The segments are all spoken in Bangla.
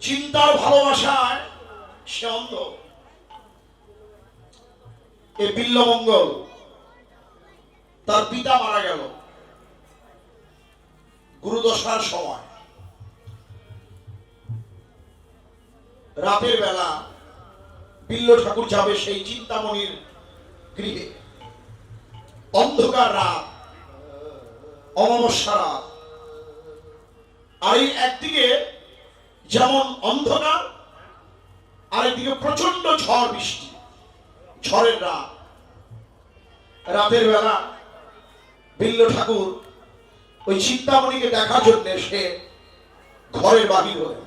চিন্তার ভালোবাসায় সে অন্ধ। এ বিল্লমঙ্গল, তার পিতা মারা গেল। গুরুদশার সময়। রাতের বেলা বিল্ল ঠাকুর যাবে সেই চিন্তামণির গৃহে। অন্ধকার রাত, অমাবস্যা রাত। আর এই একদিকে যেমন অন্ধকার, আরেকদিকে প্রচণ্ড ঝড় বৃষ্টি, ঝড়ের রাত, রাতের বেলা বিল্ল ঠাকুর ওই চিন্তামণিকে দেখার জন্য সে ঘরের বাহির হলেন।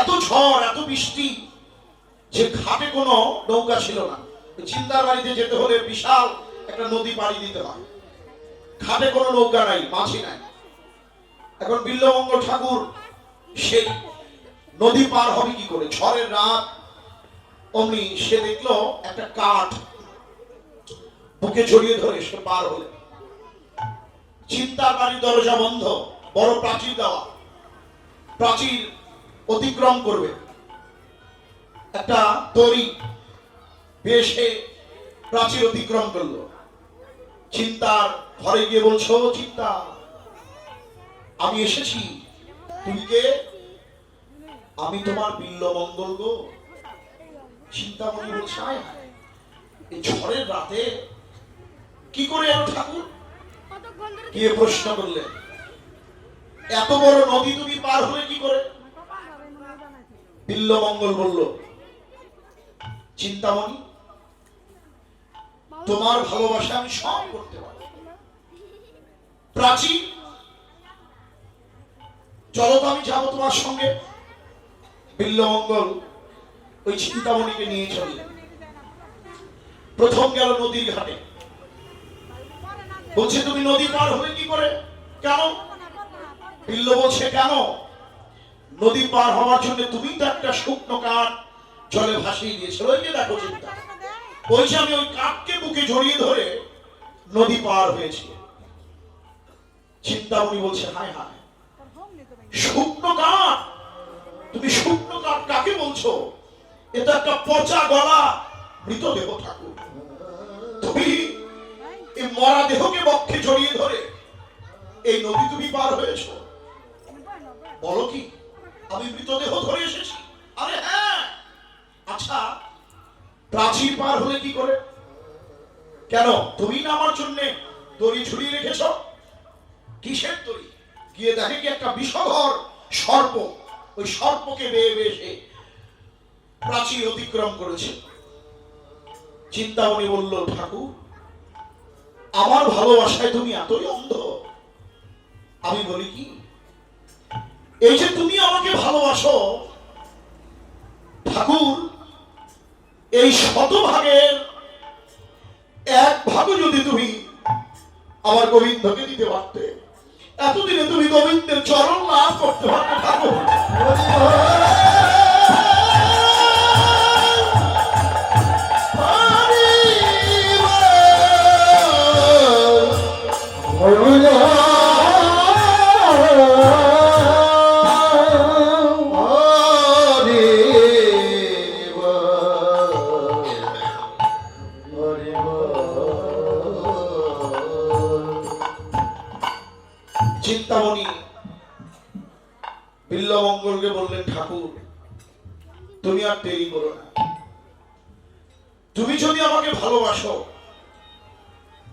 এত ঝড়, এত বৃষ্টি, যে ঘাটে কোনো নৌকা ছিল না। চিন্তার বাড়িতে যেতে হলে বিশাল একটা নদী পাড়ি দিতে হয়। ঘাটে কোনো নৌকা নাই, মাঝি নাই। এখন বিল্লমঙ্গল ঠাকুর সেই নদী পার হবে কি করে? ঝড়ের রাত। অমনি সে দেখল একটা কাঠ বুকে জড়িয়ে ধরে সে পার দরজা বন্ধ, বড় প্রাচীর দেওয়া। প্রাচীর অতিক্রম করবে। একটা দড়ি বেশে প্রাচীর অতিক্রম করল। চিন্তার ঘরে গিয়ে বলছো, চিন্তা, আমি এসেছি। তুমি কে? আমি তোমার বিল্ল মঙ্গল গো। চিন্তামণি বলছে, আয় এই ঝড়ের রাতে কি করে এলো ঠাকুর? গিয়ে প্রশ্ন করলেন, এত বড় নদী তুমি পার হলে কি করে? বিল্ল মঙ্গল বলল চিন্তামণি তোমার ভালোবাসা আমি সব করতে পারি। প্রাচীন, চলো তো আমি যাব তোমার সঙ্গে। বিল্লমঙ্গল ওই চিন্তামণিকে নিয়ে চললেন প্রথম গেল নদীর ঘাটে। বলছে, তুমি নদী পার হবে কি করে? কেন? বিল্ল বলছে, কেন? নদী পার হওয়ার জন্য তুমি তো একটা শুকনো কাঠ জলে ভাসিয়ে দিয়েছিল। ওই যে দেখো চিন্তা। যে আমি ওই কাঠকে বুকে জড়িয়ে ধরে নদী পার হয়েছে। চিন্তামণি বলছে, হায় হায়, শুকনো কাঠ তুমি শুকনো কাকে বলছো? এটা একটা পচা গলা। মৃতদেহ ঠাকুর। তুমি এই মরা দেহকে বক্ষে জড়িয়ে ধরে এই নদী তুমি পার হয়েছো। বলো কি? আমি মৃতদেহ ধরে এসেছি। আরে হ্যাঁ! আচ্ছা প্রাচীর পার হলে কি করে? কেন? তুমি না আমার জন্য দড়ি ঝুলিয়ে রেখেছ? কিসের দড়ি? গিয়ে দেখে কি একটা বিষধর সর্প? ওই সর্পকে বেয়ে বেয়ে প্রাচীর অতিক্রম করেছে। চিন্তামণি বলল, ঠাকুর, আমার ভালোবাসায় তুমি এতই অন্ধ। আমি বলি কি, এই যে তুমি আমাকে ভালোবাসো, ঠাকুর, এই শতভাগের এক ভাগও যদি তুমি আমার গোবিন্দকে দিতে পারতে, এতদিনে তুমি গোবিন্দের চরণ লাভ করতে পারতে, ঠাকুর। চিন্তামণি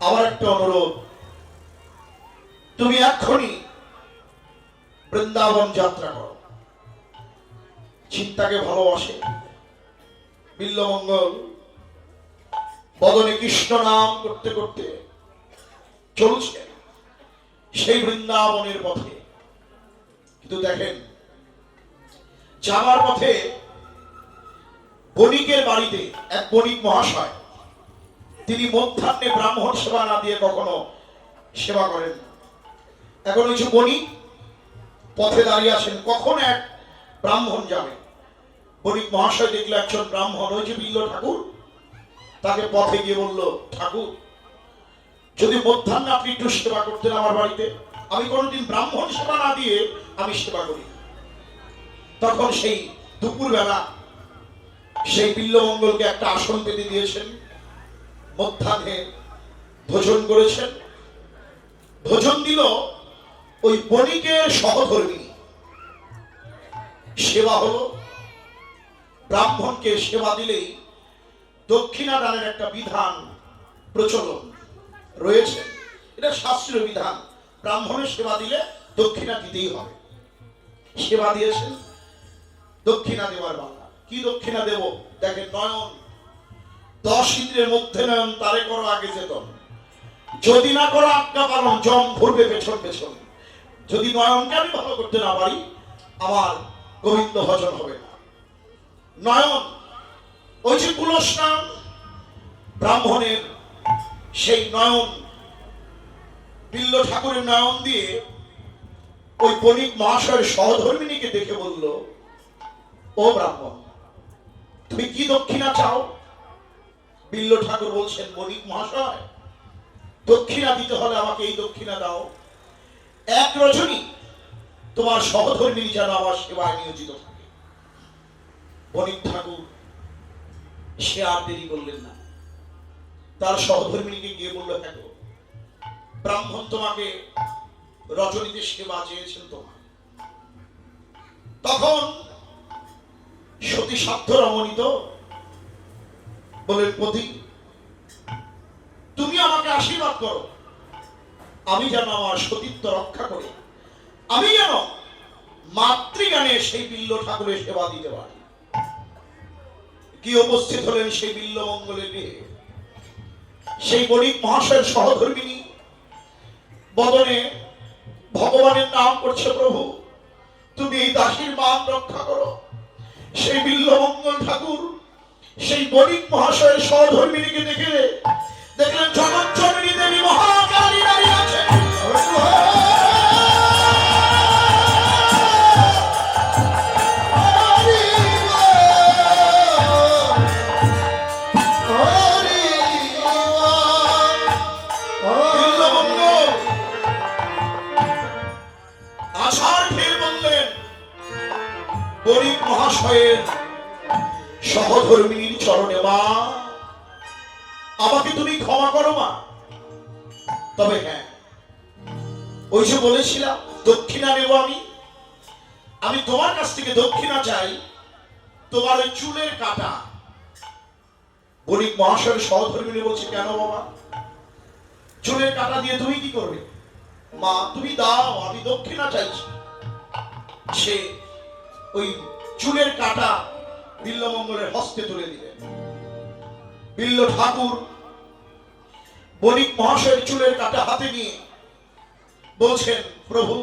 আমার একটা অনুরোধ। তুমি এক্ষুনি বৃন্দাবন যাত্রা করো। চিন্তাকে ভালোবাসে। বিল্লমঙ্গল, বদনে কৃষ্ণ নাম করতে করতে চলছে সেই বৃন্দাবনের পথে। কিন্তু দেখেন, যাওয়ার পথে বণিকের বাড়িতে এক বণিক মহাশয় তিনি মধ্যাহ্নে ব্রাহ্মণ সেবা না দিয়ে কখনো সেবা করেন এখন ওই যে বণিক পথে দাঁড়িয়ে আছেন, কখন এক ব্রাহ্মণ যাবে? বণিক মহাশয় দেখল একজন ব্রাহ্মণ, ওই যে বিল্ল ঠাকুর, তাকে পথে গিয়ে বলল, ঠাকুর, যদি মধ্যাহ্নে আপনি একটু সেবা করতেন আমার বাড়িতে, আমি কোনোদিন ব্রাহ্মণ সেবা না দিয়ে আমি সেবা করি তখন সেই দুপুরবেলা সেই বিল্লমঙ্গলকে একটা আসন পেতে দিয়েছেন। মধ্যাহ্নে ভোজন করেছেন। ভোজন দিল ওই বণিকের সহধর্মিনী। সেবা হলো। ব্রাহ্মণকে সেবা দিলেই দক্ষিণা দানের একটা বিধান প্রচলন রয়েছে। এটা শাস্ত্রীয় বিধান। ব্রাহ্মণের সেবা দিলে দক্ষিণা দিতেই হবে। সেবা দিয়েছেন। দক্ষিণা দেওয়ার বাংলা কি দক্ষিণা দেব? দেখেন নয়ন। দশ ইন্দ্রের মধ্যে নয়ন তারে করো, আগে যেতন যদি না করো, আজ্ঞা পালন, জম ঘুরবে পেছন পেছন। যদি নয়নকে আমি ভালো করতে না পারি, আমার গোবিন্দ ভজন হবে না। নয়ন, ওই যে কুলস্নান ব্রাহ্মণের সেই নয়ন, বিল্ল ঠাকুরের নয়ন দিয়ে ওই বণিক মহাশয়ের সহধর্মিনীকে দেখে বলল, ও ব্রাহ্মণ, তুমি কি দক্ষিণা চাও? বিল্ল ঠাকুর বলছেন বণিক মহাশয়, দক্ষিণা দিতে হলে আমাকে এই দক্ষিণা দাও। এক রজনী তোমার সহধর্মিনী যেন আমার সেবায় নিয়োজিত থাকে। বণিক ঠাকুর, সে আর দেরি করলেন না। তার সহধর্মিনীকে গিয়ে বলল হ্যাঁ ব্রাহ্মণ তোমাকে রজনীতে সেবা চেয়েছেন তোমার। তখন সতী সাধ্য রমণী তো বলেন পতি তুমি আমাকে আশীর্বাদ করো। আমি যেন আমার সতীত্ব রক্ষা করি। আমি যেন মাতৃগানে সেই বিল্ল ঠাকুরের সেবা দিতে পারি। কি উপস্থিত হলেন সেই বিল্ল মঙ্গলের গৃহে? সেই বণিক মহাশয়ের সহধর্মিনী, বদনে ভগবানের নাম করছে প্রভু, তুমি এই দাসীর মান রক্ষা করো। সেই বিল্লমঙ্গল ঠাকুর সেই বণিক মহাশয়ের সহধর্মিনীকে দেখে দেখলেন জগৎ জমিনী দেবী মহাকালী আছে আমাকে তুমি ক্ষমা করো মা। তবে হ্যাঁ ওই যে বলেছিলাম, দক্ষিণা নেব আমি। আমি তোমার কাছ থেকে দক্ষিণা চাই, তোমার ওই চুলের কাটা। গরিব মহাশয়ের সহধর্মিনী বলছে, কেন বাবা? চুলের কাটা দিয়ে তুমি কি করবে? মা, তুমি দাও, আমি দক্ষিণা চাইছি। সে ওই চুলের কাটা বিল্লমঙ্গলের হস্তে তুলে দিলেন বিল্ল ঠাকুর বণিক মহাশয়ের চুলের কাটা হাতে নিয়ে বলছেন, প্রভু,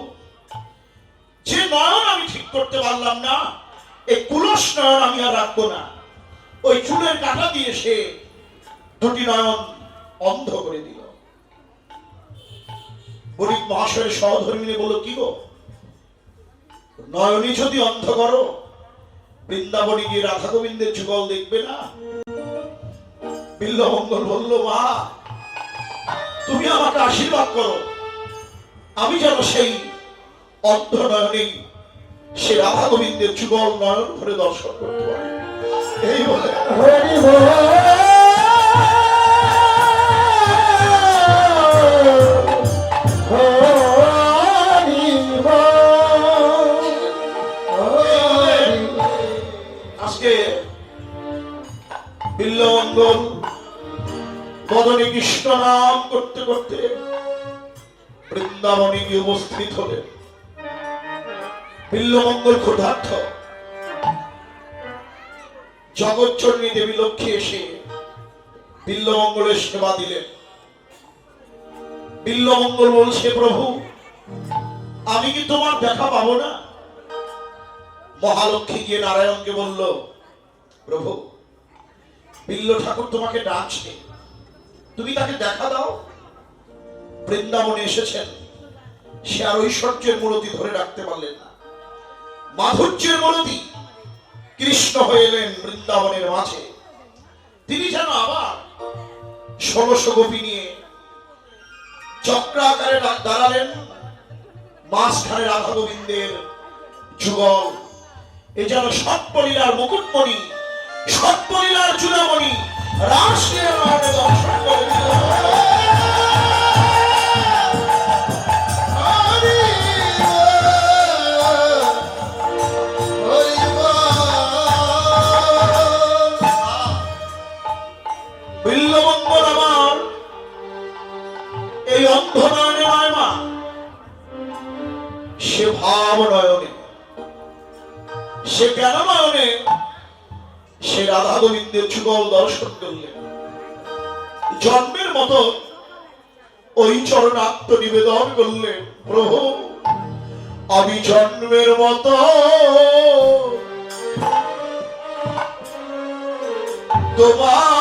যে নয়ন আমি ঠিক করতে পারলাম না এই কুলস নয়ন আমি আর রাখব না। ওই চুলের কাটা দিয়ে সে দুটি নয়ন অন্ধ করে দিল। বণিক মহাশয়ের সহধর্মিনী বলল, কি গো? নয়নী যদি অন্ধ করো, বৃন্দাবনী গিয়ে রাধা গোবিন্দের যুগল দেখবে না? বিল্লমঙ্গল বলল মা তুমি আমাকে আশীর্বাদ করো। আমি যেন সেই অন্ধ নয়নে সে রাধা গোবিন্দের যুগল নয়ন ভরে দর্শন করতে পারি। এই বলে আজকে বিল্লমঙ্গল বদনে কৃষ্ণ নাম করতে করতে বৃন্দাবনে গিয়ে উপস্থিত হলেন বিল্লমঙ্গল ক্ষুধার্থ জগৎচরণী দেবী লক্ষ্মী এসে বিল্লমঙ্গলের সেবা দিলেন। বিল্লমঙ্গল বলছে, প্রভু, আমি কি তোমার দেখা পাবো না? মহালক্ষ্মী গিয়ে নারায়ণকে বলল, প্রভু, বিল্ল ঠাকুর তোমাকে ডাকছে। তুমি তাকে দেখা দাও। বৃন্দাবনে এসেছেন। সে আর ঐশ্বর্যের মূলতি ধরে রাখতে পারলেন না। মাধুর্যের মূলতি কৃষ্ণ হয়ে এলেন বৃন্দাবনের মাঝে। তিনি যেন আবার ষোলশ গোপী নিয়ে চক্রাকারে দাঁড়ালেন। মাঝখানে রাধা গোবিন্দের যুগল। এ যেন সৎপলীলার মুকুটমণি, সৎপলীলার চূড়ামণি। রাষ্ট্রীয় নাটে দর্শন করে দিল। বিল্লমঙ্গল গোবিন্দের যুগল দর্শন করলেন। জন্মের মতো ওই চরণাত্ম নিবেদন করলেন, প্রভু, আমি জন্মের মত তোমার